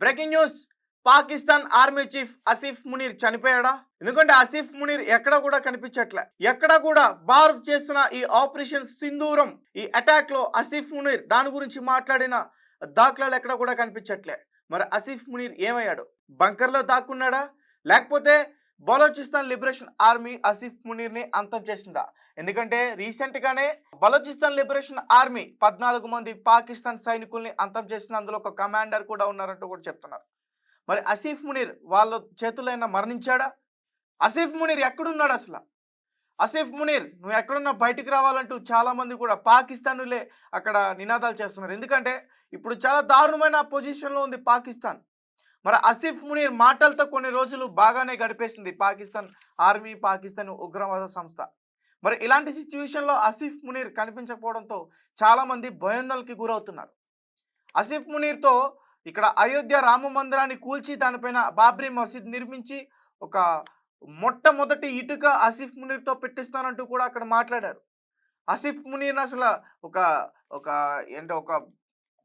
Breaking news. Pakistan army chief Asif Munir చనిపోయాడా? ఎందుకంటే అసీఫ్ మునీర్ ఎక్కడ కూడా కనిపించట్లే. ఎక్కడ కూడా భారత్ చేసిన ఈ ఆపరేషన్ సింధూరం ఈ అటాక్లో ఆసిఫ్ మునీర్ దాని గురించి మాట్లాడిన దాఖలాలు ఎక్కడ కూడా కనిపించట్లే. మరి అసీఫ్ మునీర్ ఏమయ్యాడు? బంకర్లో దాక్కున్నాడా? లేకపోతే బలోచిస్తాన్ లిబరేషన్ ఆర్మీ ఆసిఫ్ మునీర్ని అంతం చేసిందా? ఎందుకంటే రీసెంట్ గానే బలోచిస్తాన్ లిబరేషన్ ఆర్మీ పద్నాలుగు మంది పాకిస్తాన్ సైనికుల్ని అంతం చేసిన అందులో ఒక కమాండర్ కూడా ఉన్నారంటూ కూడా చెప్తున్నారు. మరి అసీఫ్ మునీర్ వాళ్ళ చేతులైనా మరణించాడా? అసీఫ్ మునీర్ ఎక్కడున్నాడు అసలు? అసీఫ్ మునీర్ నువ్వు ఎక్కడున్నా బయటికి రావాలంటూ చాలా మంది కూడా పాకిస్తానులే అక్కడ నినాదాలు చేస్తున్నారు. ఎందుకంటే ఇప్పుడు చాలా దారుణమైన పొజిషన్లో ఉంది పాకిస్తాన్. మరి అసిఫ్ మునీర్ మాటలతో కొన్ని రోజులు బాగానే గడిపేసింది పాకిస్తాన్ ఆర్మీ పాకిస్తాన్ ఉగ్రవాద సంస్థ. మరి ఇలాంటి సిచ్యువేషన్లో అసిఫ్ మునీర్ కనిపించకపోవడంతో చాలామంది భయోందనలకి గురవుతున్నారు. అసిఫ్ మునీర్తో ఇక్కడ అయోధ్య రామ మందిరాన్ని కూల్చి దానిపైన బాబ్రీ మసీద్ నిర్మించి ఒక మొట్టమొదటి ఇటుక అసిఫ్ మునీర్తో పెట్టిస్తానంటూ కూడా అక్కడ మాట్లాడారు. అసిఫ్ మునీర్ అసలు ఒక ఒక ఏంటో ఒక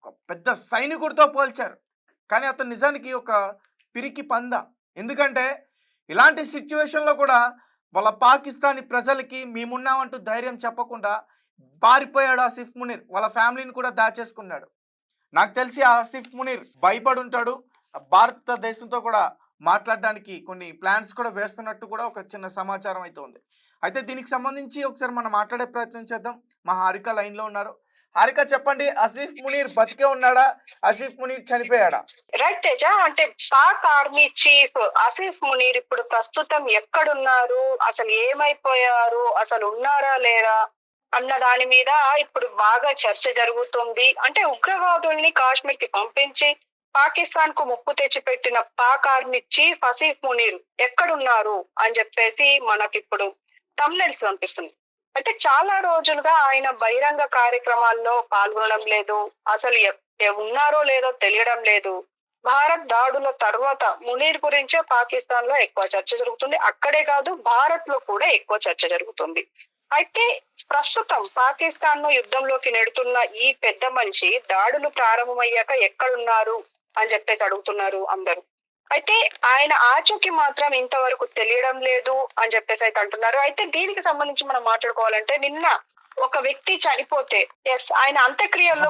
ఒక పెద్ద సైనికుడితో పోల్చారు. కానీ అతను నిజానికి ఒక పిరికి పంద. ఎందుకంటే ఇలాంటి సిచ్యువేషన్లో కూడా వాళ్ళ పాకిస్తానీ ప్రజలకి మేమున్నామంటూ ధైర్యం చెప్పకుండా పారిపోయాడు ఆసిఫ్ మునీర్. వాళ్ళ ఫ్యామిలీని కూడా దాచేసుకున్నాడు. నాకు తెలిసి ఆసిఫ్ మునీర్ భయపడి ఉంటాడు భారతదేశంతో కూడా మాట్లాడడానికి కొన్ని ప్లాన్స్ కూడా వేస్తున్నట్టు కూడా ఒక చిన్న సమాచారం అయితే ఉంది. అయితే దీనికి సంబంధించి ఒకసారి మనం మాట్లాడే ప్రయత్నం చేద్దాం. మా హారిక లైన్లో ఉన్నారు. హారిక చెప్పండి ఆసిఫ్ మునీర్ బతికే ఉన్నాడా? ఆసిఫ్ మునీర్ చనిపోయాడా? రైట్ తేజ అంటే పాక్ ఆర్మీ చీఫ్ అసీఫ్ మునీర్ ఇప్పుడు ప్రస్తుతం ఎక్కడున్నారు? అసలు ఏమైపోయారు? అసలు ఉన్నారా లేరా? అన్న దాని మీద ఇప్పుడు బాగా చర్చ జరుగుతుంది. అంటే ఉగ్రవాదుల్ని కాశ్మీర్కి పంపించి పాకిస్తాన్కు ముప్పు తెచ్చిపెట్టిన పాక్ ఆర్మీ చీఫ్ అసీఫ్ మునీర్ ఎక్కడున్నారు? అని చెప్పేసి మనకిప్పుడు ఇప్పుడు తమ్నెల్స్ పంపిస్తుంది అయితే చాలా రోజులుగా ఆయన బహిరంగ కార్యక్రమాల్లో పాల్గొనడం లేదు. అసలు ఉన్నారో లేదో తెలియడం లేదు. భారత్ దాడుల తర్వాత మునీర్ గురించే పాకిస్తాన్లో ఎక్కువ చర్చ జరుగుతుంది. అక్కడే కాదు భారత్లో కూడా ఎక్కువ చర్చ జరుగుతుంది. అయితే ప్రస్తుతం పాకిస్తాన్ను యుద్ధంలోకి నెడుతున్న ఈ పెద్ద మనిషి దాడులు ప్రారంభమయ్యాక ఎక్కడున్నారు అని చెప్పేసి అడుగుతున్నారు అందరూ. అయితే ఆయన ఆచూకీ మాత్రం ఇంతవరకు తెలియడం లేదు అని చెప్పేసి అయితే అంటున్నారు అయితే దీనికి సంబంధించి మనం మాట్లాడుకోవాలంటే నిన్న ఒక వ్యక్తి చనిపోతే ఎస్ ఆయన అంత్యక్రియల్లో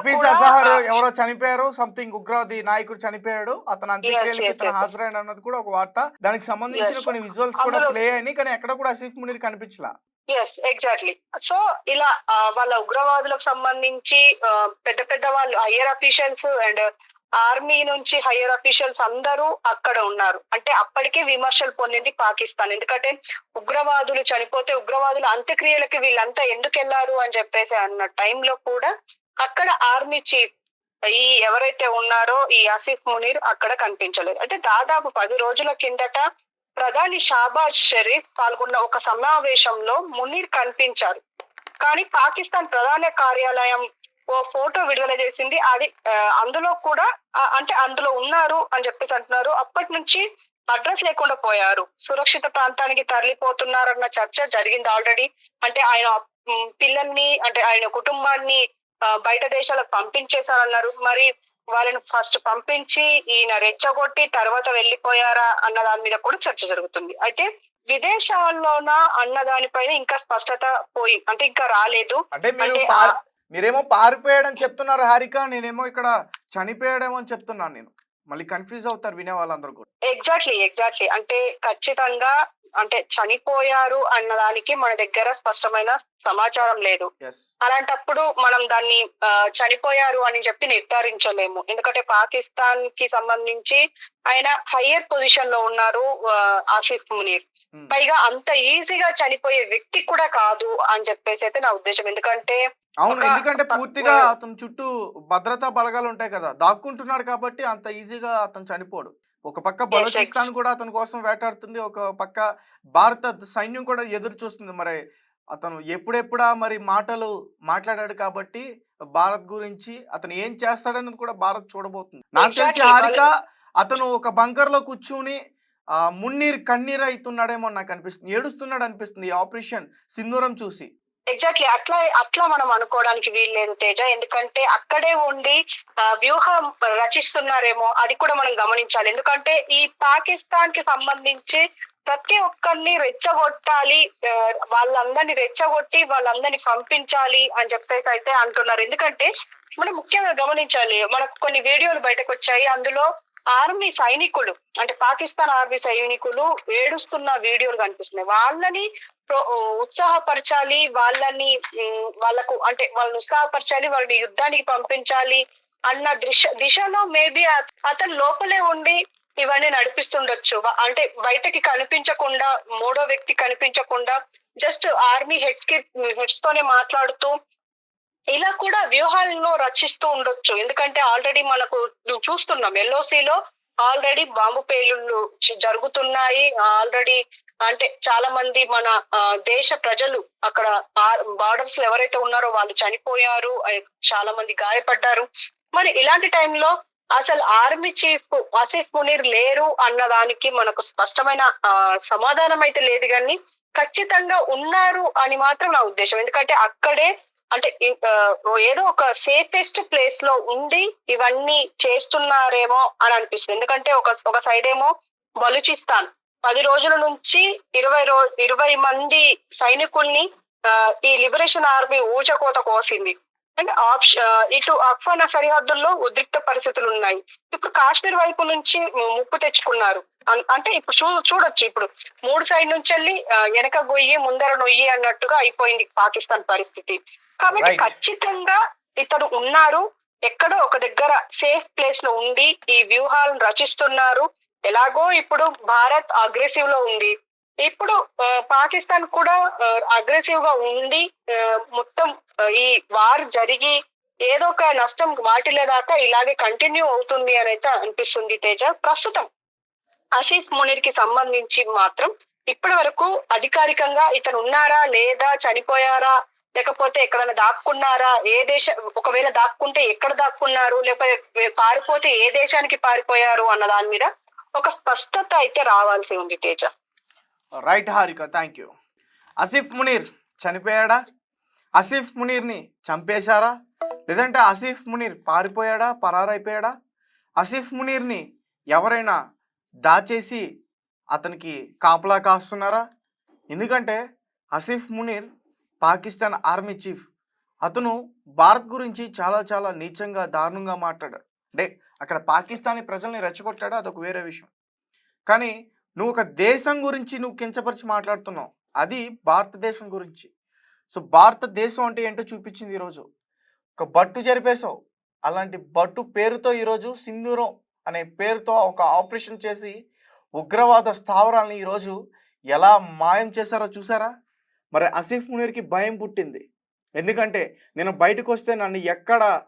ఎవరో చనిపోయారు సంథింగ్ ఉగ్రవాది నాయకుడు చనిపోయాడు అతను అంత్యక్రియలకి. హాజరైన అన్నది కూడా ఒక వార్త దానికి సంబంధించిన. కొన్ని విజువల్స్ కూడా ప్లే అయినాయి కానీ ఎక్కడ కూడా ఆసిఫ్ మునీర్ కనిపించలా ఎస్ ఎగ్జాక్ట్లీ సో ఇలా వాళ్ళ ఉగ్రవాదులకు సంబంధించి పెద్ద పెద్ద వాళ్ళు హయ్యర్ అఫీషియల్స్ అండ్ ఆర్మీ నుంచి హైయర్ అఫీషియల్స్ అందరూ అక్కడ ఉన్నారు. అంటే అప్పటికే విమర్శలు పొందింది పాకిస్తాన్. ఎందుకంటే ఉగ్రవాదులు చనిపోతే ఉగ్రవాదుల అంత్యక్రియలకి వీళ్ళంతా ఎందుకు వెళ్ళారు అని చెప్పేసి అన్న టైంలో కూడా అక్కడ ఆర్మీ చీఫ్ ఈ ఎవరైతే ఉన్నారో ఈ ఆసిఫ్ మునీర్ అక్కడ కనిపించలేదు. అంటే దాదాపు పది రోజుల కిందట ప్రధాని షాబాజ్ షరీఫ్ పాల్గొన్న ఒక సమావేశంలో మునీర్ కనిపించారు. కానీ పాకిస్తాన్ ప్రధాన కార్యాలయం ఓ ఫోటో విడుదల చేసింది. అది అందులో కూడా అంటే అందులో ఉన్నారు అని చెప్పేసి అంటున్నారు. అప్పటి నుంచి అడ్రస్ లేకుండా పోయారు. సురక్షిత ప్రాంతానికి తరలిపోతున్నారన్న చర్చ జరిగింది ఆల్రెడీ. అంటే ఆయన పిల్లల్ని అంటే ఆయన కుటుంబాన్ని బయట దేశాలకు పంపించేశారన్నారు. మరి వాళ్ళని ఫస్ట్ పంపించి ఈయన రెచ్చగొట్టి తర్వాత వెళ్ళిపోయారా అన్న దాని మీద కూడా చర్చ జరుగుతుంది. అయితే విదేశాల్లోనా అన్న దానిపైన ఇంకా స్పష్టత పోయి అంటే ఇంకా రాలేదు. అంటే మీరేమో పారిపోయాడని చెప్తున్నారు హారిక నేనేమో ఇక్కడ చనిపోయాడేమో అని చెప్తున్నాను నేను. మళ్ళీ కన్ఫ్యూజ్ అవుతారు వినే వాళ్ళందరూ కూడా. ఎగ్జాక్ట్లీ ఎగ్జాక్ట్లీ అంటే ఖచ్చితంగా అంటే చనిపోయారు అన్న దానికి మన దగ్గర స్పష్టమైన సమాచారం లేదు. అలాంటప్పుడు మనం దాన్ని చనిపోయారు అని చెప్పి నిర్ధారించలేము. ఎందుకంటే పాకిస్తాన్కి సంబంధించి ఆయన హయ్యర్ పొజిషన్లో ఉన్నారు ఆసిఫ్ మునీర్. పైగా అంత ఈజీగా చనిపోయే వ్యక్తి కూడా కాదు అని చెప్పేసి అయితే నా ఉద్దేశం. ఎందుకంటే అవును ఎందుకంటే పూర్తిగా అతని చుట్టూ భద్రతా బలగాలు ఉంటాయి కదా దాక్కుంటున్నాడు కాబట్టి అంత ఈజీగా అతను చనిపోడు. ఒక పక్క బలోచిస్తాన్ కూడా అతని కోసం వేటాడుతుంది ఒక పక్క భారత సైన్యం కూడా ఎదురు చూస్తుంది. మరి అతను ఎప్పుడెప్పుడా మరి మాటలు మాట్లాడాడు కాబట్టి భారత్ గురించి అతను ఏం చేస్తాడన్నది కూడా భారత్ చూడబోతుంది. నాకు తెలిసి. హారిక అతను ఒక బంకర్లో కూర్చుని ఆ, మున్నీర్ కన్నీరు అవుతున్నాడేమో నాకు అనిపిస్తుంది ఏడుస్తున్నాడు అనిపిస్తుంది ఈ ఆపరేషన్ సింధూరం చూసి. ఎగ్జాక్ట్లీ అట్లా అట్లా మనం అనుకోవడానికి వీల్లేదు తేజ. ఎందుకంటే అక్కడే ఉండి వ్యూహం రచిస్తున్నారేమో అది కూడా మనం గమనించాలి. ఎందుకంటే ఈ పాకిస్తాన్కి సంబంధించి ప్రతి ఒక్కరిని రెచ్చగొట్టాలి వాళ్ళందరినీ రెచ్చగొట్టి వాళ్ళందరినీ పంపించాలి అని చెప్పేసి అయితే అంటున్నారు. ఎందుకంటే మనం ముఖ్యంగా గమనించాలి మనకు కొన్ని వీడియోలు బయటకు వచ్చాయి. అందులో ఆర్మీ సైనికులు అంటే పాకిస్తాన్ ఆర్మీ సైనికులు ఏడుస్తున్న వీడియోలు కనిపిస్తున్నాయి. వాళ్ళని ఉత్సాహపరచాలి వాళ్ళని వాళ్ళకు అంటే వాళ్ళని ఉత్సాహపరచాలి వాళ్ళని యుద్ధానికి పంపించాలి అన్న దిశ దిశలో మేబీ అతను లోపలే ఉండి ఇవన్నీ నడిపిస్తుండొచ్చు. అంటే బయటకి కనిపించకుండా మూడో వ్యక్తి కనిపించకుండా జస్ట్ ఆర్మీ హెడ్స్కి హెడ్స్ తోనే మాట్లాడుతూ ఇలా కూడా వ్యూహాలను రచిస్తూ ఉండొచ్చు. ఎందుకంటే ఆల్రెడీ మనకు చూస్తున్నాం ఎల్ఓసిలో లో ఆల్రెడీ బాంబు పేలుళ్ళు జరుగుతున్నాయి. ఆల్రెడీ అంటే చాలా మంది మన దేశ ప్రజలు అక్కడ బార్డర్స్లో ఎవరైతే ఉన్నారో వాళ్ళు చనిపోయారు చాలా మంది గాయపడ్డారు. మరి ఇలాంటి టైంలో అసలు ఆర్మీ చీఫ్ ఆసిఫ్ మునీర్ లేరు అన్న దానికి మనకు స్పష్టమైన సమాధానం అయితే లేదు కానీ ఖచ్చితంగా ఉన్నారు అని మాత్రం నా ఉద్దేశం. ఎందుకంటే అక్కడే అంటే ఏదో ఒక సేఫెస్ట్ ప్లేస్లో ఉండి ఇవన్నీ చేస్తున్నారేమో అని అనిపిస్తుంది. ఎందుకంటే ఒక ఒక సైడ్ ఏమో బలుచిస్తాన్. పది రోజుల నుంచి ఇరవై రో ఇరవై మంది సైనికుల్ని ఈ లిబరేషన్ ఆర్మీ ఊచకోత కోసింది. ఆ, ఇటు అఫ్ఘాన్ సరిహద్దుల్లో ఉద్రిక్త పరిస్థితులు ఉన్నాయి ఇప్పుడు కాశ్మీర్ వైపు నుంచి ముప్పు తెచ్చుకున్నారు. అంటే ఇప్పుడు చూ చూడొచ్చు. ఇప్పుడు మూడు సైడ్ నుంచి వెళ్ళి వెనక గొయ్యి ముందర నొయ్యి అన్నట్టుగా అయిపోయింది పాకిస్తాన్ పరిస్థితి. కాబట్టి. ఖచ్చితంగా ఇతడు ఉన్నారు. ఎక్కడో ఒక దగ్గర సేఫ్ ప్లేస్లో ఉండి ఈ వ్యూహాలను రచిస్తున్నారు. ఎలాగో ఇప్పుడు భారత్ అగ్రెసివ్లో ఉంది. ఇప్పుడు పాకిస్తాన్ కూడా అగ్రెసివ్గా ఉండి మొత్తం ఈ వార్ జరిగి ఏదో ఒక నష్టం వాటిల్లేదాకా ఇలాగే కంటిన్యూ అవుతుంది అని అయితే అనిపిస్తుంది తేజ. ప్రస్తుతం ఆసిఫ్ మునీర్కి సంబంధించి మాత్రం ఇప్పటి వరకు అధికారికంగా ఇతను ఉన్నారా లేదా చనిపోయారా లేకపోతే ఎక్కడైనా దాక్కున్నారా ఏ దేశ ఒకవేళ దాక్కుంటే ఎక్కడ దాక్కున్నారు లేకపోతే పారిపోతే ఏ దేశానికి పారిపోయారు అన్న దాని మీద ఒక స్పష్టత అయితే రావాల్సి ఉంది Teja. Right Harika thank you Asif Munir చనిపోయాడా? Asif మునీర్ని చంపేశారా? లేదంటే అసిఫ్ మునీర్ పారిపోయాడా? పరారైపోయాడా? అసిఫ్ మునీర్ని ఎవరైనా దాచేసి అతనికి కాపలా కాస్తున్నారా? ఎందుకంటే అసిఫ్ మునీర్ పాకిస్తాన్ ఆర్మీ చీఫ్. అతను భారత్ గురించి చాలా చాలా నీచంగా దారుణంగా మాట్లాడాడు. అంటే అక్కడ పాకిస్తానీ ప్రజల్ని రెచ్చగొట్టాడు? అదొక వేరే విషయం. కానీ నువ్వు ఒక దేశం గురించి నువ్వు కించపరిచి మాట్లాడుతున్నావు. అది భారతదేశం గురించి. సో భారతదేశం అంటే ఏంటో చూపించింది ఈరోజు. ఒక బట్టు జరిపేశావు. అలాంటి బట్టు పేరుతో ఈరోజు సింధూరం అనే పేరుతో ఒక ఆపరేషన్ చేసి ఉగ్రవాద స్థావరాలను ఈరోజు ఎలా మాయం చేశారో చూసారా మరి అసీఫ్ మునీర్కి భయం పుట్టింది. ఎందుకంటే నేను బయటకు వస్తే నన్ను ఎక్కడ